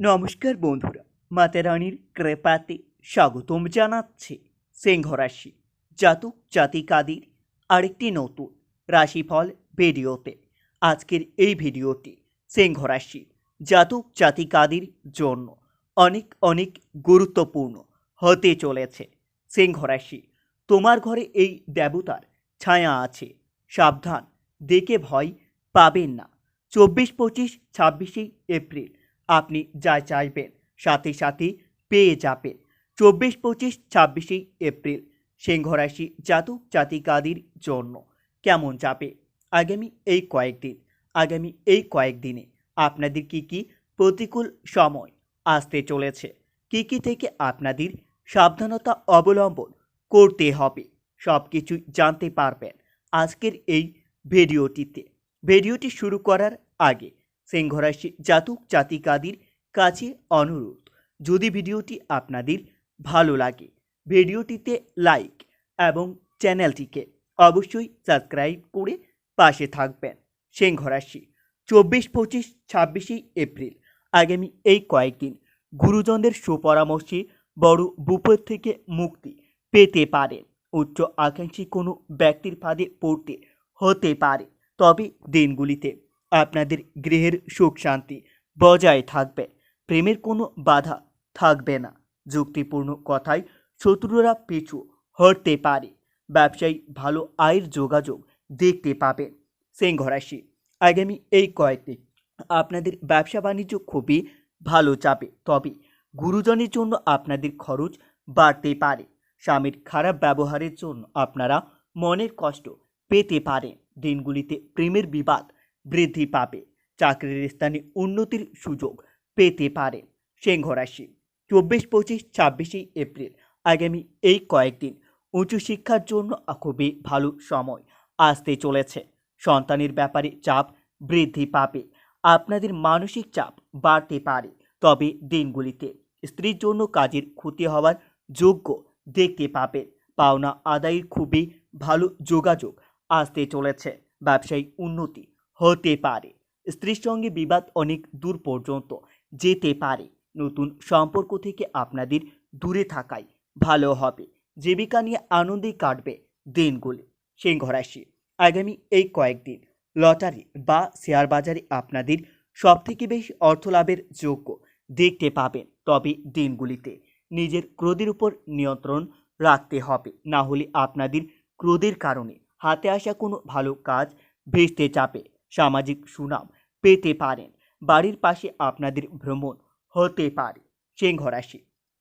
নমস্কার বন্ধুরা, মাতা রানীর কৃপাতে স্বাগতম জানাচ্ছে সিংহ রাশি জাতক জাতিকাদের আরেকটি নতুন রাশিফল ভিডিওতে। আজকের এই ভিডিওটি সিংহ রাশি জাতক জাতিকাদের জন্য অনেক অনেক গুরুত্বপূর্ণ হতে চলেছে। সিংহ রাশি, তোমার ঘরে এই দেবতার ছায়া আছে, সাবধান, দেখে ভয় পাবেন না। চব্বিশ, পঁচিশ, ছাব্বিশে এপ্রিল আপনি যা চাইবেন, সাথে সাথে পেয়ে যাবেন। চব্বিশ, পঁচিশ, ছাব্বিশে এপ্রিল সিংহ রাশি জাতক জাতিকাদের জন্য কেমন যাবে? আগামী এই কয়েকদিন, আগামী এই কয়েকদিনে আপনাদের কি কি প্রতিকূল সময় আসতে চলেছে? কি কি থেকে আপনাদের সাবধানতা অবলম্বন করতে হবে? সব কিছু জানতে পারবেন আজকের এই ভিডিওটিতে। ভিডিওটি শুরু করার আগে সিংহরাশি জাতক জাতিকাদের কাছে অনুরোধ। যদি ভিডিওটি আপনাদের ভালো লাগে, ভিডিওটিতে লাইক এবং চ্যানেলটিকে অবশ্যই সাবস্ক্রাইব করে পাশে থাকবেন। সিংহরাশি চব্বিশ, পঁচিশ, ছাব্বিশে এপ্রিল। আগামী এই কয়েকদিন গুরুজনদের সুপরামর্শে বড় বিপদ থেকে মুক্তি পেতে পারেন উচ্চ আকাঙ্ক্ষী কোনো ব্যক্তির ফাঁদে পড়তে হতে পারে। তবে দিনগুলিতে আপনাদের গৃহের সুখ শান্তি বজায় থাকবে। প্রেমের কোনো বাধা থাকবে না। যুক্তিপূর্ণ কথায় শত্রুরা পিছু হটতে পারে। ব্যবসায়ী ভালো আয়ের যোগাযোগ দেখতে পাবেন সিংহ রাশি আগামী এই কয়েকদিন আপনাদের ব্যবসা বাণিজ্য খুবই ভালো যাবে। তবে গুরুজনের জন্য আপনাদের খরচ বাড়তে পারে। স্বামীর খারাপ ব্যবহারের জন্য আপনারা মনের কষ্ট পেতে পারেন। দিনগুলিতে প্রেমের বিবাদ বৃদ্ধি পাবে। চাকরির স্থানে উন্নতির সুযোগ পেতে পারে সিংহ রাশি। চব্বিশ, পঁচিশ, ছাব্বিশে এপ্রিল আগামী এই কয়েকদিন উচ্চশিক্ষার জন্য খুবই ভালো সময় আসতে চলেছে। সন্তানের ব্যাপারে চাপ বৃদ্ধি পাবে। আপনাদের মানসিক চাপ বাড়তে পারে। তবে দিনগুলিতে স্ত্রীর জন্য কাজের ক্ষতি হওয়ার যোগ্য দেখতে পাবেন। পাওনা আদায়ের খুবই ভালো যোগাযোগ আসতে চলেছে। ব্যবসায়িক উন্নতি হতে পারে। স্ত্রীর সঙ্গে বিবাদ অনেক দূর পর্যন্ত যেতে পারে। নতুন সম্পর্ক থেকে আপনাদের দূরে থাকাই ভালো হবে। জীবিকা নিয়ে আনন্দে কাটবে দিনগুলি। সিংহ রাশি আগামী এই কয়েকদিন লটারি বা শেয়ার বাজারে আপনাদের সবথেকে বেশি অর্থ লাভের যোগ্য দেখতে পাবেন। তবে দিনগুলিতে নিজের ক্রোধের উপর নিয়ন্ত্রণ রাখতে হবে। না হলে আপনাদের ক্রোধের কারণে হাতে আসা কোনো ভালো কাজ ভেস্তে চাপে সামাজিক সুনাম পেতে পারেন। বাড়ির পাশে আপনাদের ভ্রমণ হতে পারে। সিংহ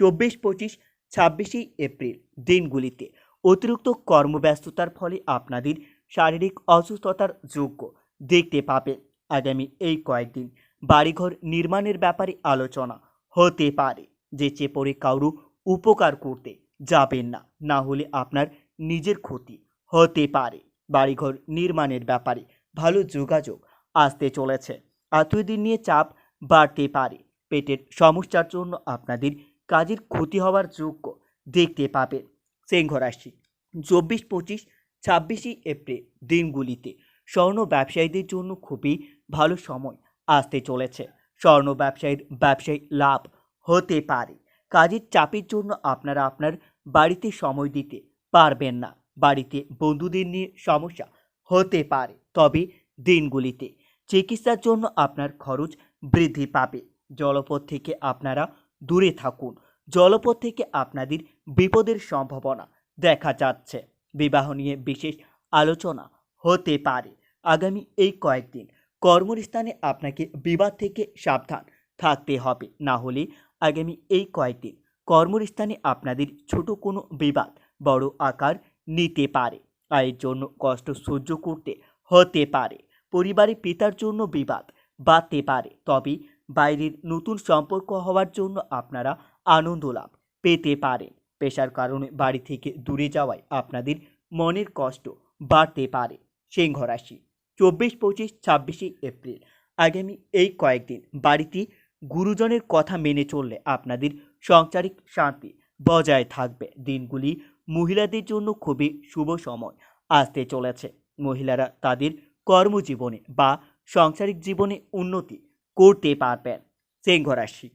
চব্বিশ, পঁচিশ, ছাব্বিশে এপ্রিল দিনগুলিতে অতিরিক্ত কর্মব্যস্ততার ফলে আপনাদের শারীরিক অসুস্থতার যোগ্য দেখতে পাবেন। আগামী এই কয়েকদিন বাড়িঘর নির্মাণের ব্যাপারে আলোচনা হতে পারে, যে চেপরে কারু উপকার করতে যাবেন না। না হলে আপনার নিজের ক্ষতি হতে পারে। বাড়িঘর নির্মাণের ব্যাপারে ভালো যোগাযোগ আসতে চলেছে। আত্মীয়দের নিয়ে চাপ বাড়তে পারে। পেটের সমস্যার জন্য আপনাদের কাজের ক্ষতি হওয়ার যোগ্য দেখতে পাবেন। সিংহ রাশি, চব্বিশ, পঁচিশ, ছাব্বিশে এপ্রিল দিনগুলিতে স্বর্ণ ব্যবসায়ীদের জন্য খুবই ভালো সময় আসতে চলেছে। স্বর্ণ ব্যবসায়ীর ব্যবসায়িক লাভ হতে পারে। কাজের চাপের জন্য আপনারা আপনার বাড়িতে সময় দিতে পারবেন না। বাড়িতে বন্ধুদের নিয়ে সমস্যা হতে পারে। তবে দিনগুলিতে চিকিৎসার জন্য আপনার খরচ বৃদ্ধি পাবে। জলপথ থেকে আপনারা দূরে থাকুন। জলপথ থেকে আপনাদের বিপদের সম্ভাবনা দেখা যাচ্ছে। বিবাহ নিয়ে বিশেষ আলোচনা হতে পারে। আগামী এই কয়েকদিন কর্মস্থানে আপনাকে বিবাদ থেকে সাবধান থাকতে হবে। না হলে আগামী এই কয়েকদিন কর্মস্থানে আপনাদের ছোট কোনো বিবাদ বড় আকার নিতে পারে। আয়ের জন্য কষ্ট সহ্য করতে হতে পারে। পরিবারে পিতার জন্য বিবাদ বাড়তে পারে। তবে বাইরের নতুন সম্পর্ক হওয়ার জন্য আপনারা আনন্দ লাভ পেতে পারেন। পেশার কারণে বাড়ি থেকে দূরে যাওয়ায় আপনাদের মনের কষ্ট বাড়তে পারে। সিংহ রাশি, চব্বিশ, পঁচিশ, ছাব্বিশে এপ্রিল। আগামী এই কয়েকদিন বাড়িতে গুরুজনের কথা মেনে চললে আপনাদের সাংসারিক শান্তি বজায় থাকবে। দিনগুলি মহিলাদের জন্য খুবই শুভ সময় আসতে চলেছে। মহিলারা তাদের কর্মজীবনে বা সাংসারিক জীবনে উন্নতি করতে পারবেন। সিংহ রাশি,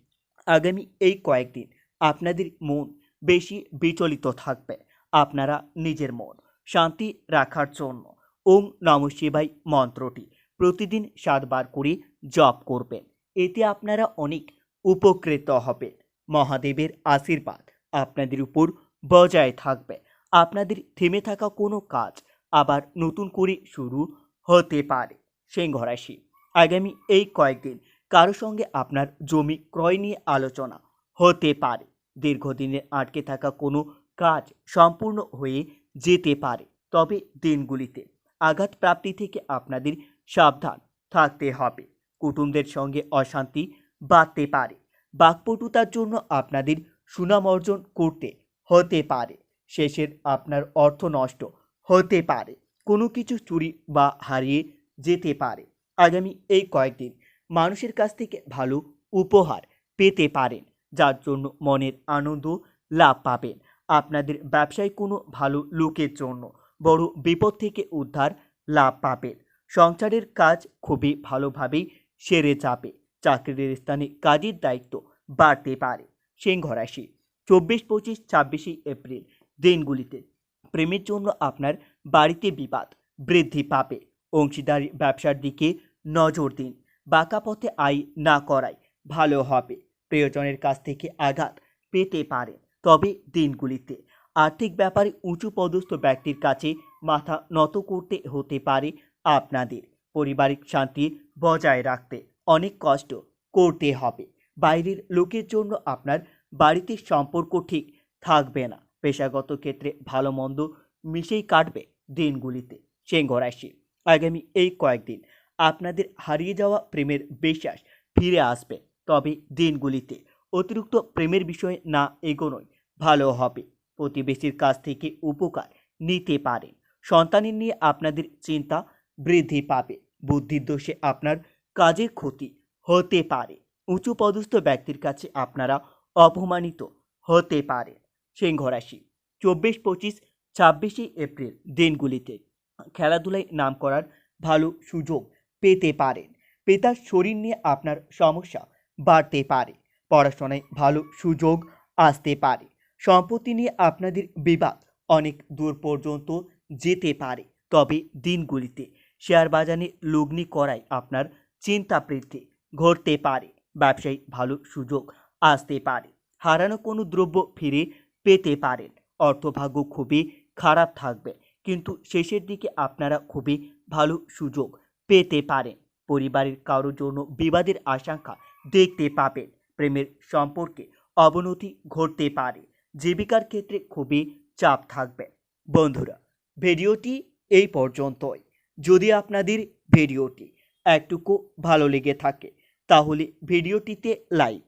আগামী এই কয়েকদিন আপনাদের মন বেশি বিচলিত থাকবে। আপনারা নিজের মন শান্তি রাখার জন্য ওম নম শিবাই মন্ত্রটি প্রতিদিন সাতবার করে জপ করবেন। এতে আপনারা অনেক উপকৃত হবেন। মহাদেবের আশীর্বাদ আপনাদের উপর বজায় থাকবে। আপনাদের থেমে থাকা কোনো কাজ আবার নতুন করে শুরু হতে পারে। সিংহ রাশি আগামী এই কয়েকদিন কারও সঙ্গে আপনার জমি ক্রয় নিয়ে আলোচনা হতে পারে। দীর্ঘদিনের আটকে থাকা কোনো কাজ সম্পূর্ণ হয়ে যেতে পারে। তবে দিনগুলিতে আঘাত প্রাপ্তি থেকে আপনাদের সাবধান থাকতে হবে। কুটুমদের সঙ্গে অশান্তি বাড়তে পারে। বাকপটুতার জন্য আপনাদের সুনাম অর্জন করতে হতে পারে। শেষের আপনার অর্থ নষ্ট হতে পারে। কোনো কিছু চুরি বা হারিয়ে যেতে পারে। আগামী এই কয়েকদিন মানুষের কাছ থেকে ভালো উপহার পেতে পারেন, যার জন্য মনের আনন্দ লাভ পাবেন। আপনাদের ব্যবসায় কোনো ভালো লোকের জন্য বড় বিপদ থেকে উদ্ধার লাভ পাবেন। সংসারের কাজ খুবই ভালোভাবেই সেরে যাবে। চাকরির স্থানে কাজের দায়িত্ব বাড়তে পারে। সিংহ চব্বিশ পঁচিশ ছাব্বিশে এপ্রিল। দিনগুলিতে প্রেমের জন্য আপনার বাড়িতে বিবাদ বৃদ্ধি পাবে। অংশীদারি ব্যবসার দিকে নজর দিন। বাঁকা পথে আয় না করাই ভালো হবে। প্রিয়জনের কাছ থেকে আঘাত পেতে পারেন। তবে দিনগুলিতে আর্থিক ব্যাপারে উঁচু পদস্থ ব্যক্তির কাছে মাথা নত করতে হতে পারে আপনাদের। পারিবারিক শান্তি বজায় রাখতে অনেক কষ্ট করতে হবে। বাইরের লোকের জন্য আপনার বাড়িতে সম্পর্ক ঠিক থাকবে না। পেশাগত ক্ষেত্রে ভালো মন্দ মিশেই কাটবে দিনগুলিতে। সিংহ রাশি, আগামী এই কয়েকদিন আপনাদের হারিয়ে যাওয়া প্রেমের বিশ্বাস ফিরে আসবে। তবে দিনগুলিতে অতিরিক্ত প্রেমের বিষয়ে না এগোনোই ভালো হবে। প্রতিবেশীর কাছ থেকে উপকার নিতে পারেন। সন্তানের নিয়ে আপনাদের চিন্তা বৃদ্ধি পাবে। বুদ্ধির দোষে আপনার কাজের ক্ষতি হতে পারে। উঁচু পদস্থ ব্যক্তির কাছে আপনারা অপমানিত হতে পারে। সিংহ রাশি চব্বিশ, পঁচিশ, ছাব্বিশে এপ্রিল দিনগুলিতে খেলাধুলায় নাম করার ভালো সুযোগ পেতে পারেন পিতার শরীর নিয়ে আপনার সমস্যা বাড়তে পারে, পড়াশোনায় ভালো সুযোগ আসতে পারে, সম্পত্তি নিয়ে আপনাদের বিবাদ অনেক দূর পর্যন্ত যেতে পারে। তবে দিনগুলিতে শেয়ার বাজারে লগ্নি করায় আপনার চিন্তা বৃদ্ধি ঘটতে পারে। ব্যবসায়ী ভালো সুযোগ আসতে পারে। হারানো কোনো দ্রব্য ফিরে পেতে পারেন। অর্থভাগ্য খুবই খারাপ থাকবে। কিন্তু শেষের দিকে আপনারা খুবই ভালো সুযোগ পেতে পারেন। পরিবারের কারোর জন্য বিবাদের আশঙ্কা দেখতে পাবেন। প্রেমের সম্পর্কে অবনতি ঘটতে পারে। জীবিকার ক্ষেত্রে খুবই চাপ থাকবে। বন্ধুরা, ভিডিওটি এই পর্যন্তই। যদি আপনাদের ভিডিওটি একটুকু ভালো লেগে থাকে, তাহলে ভিডিওটিতে লাইক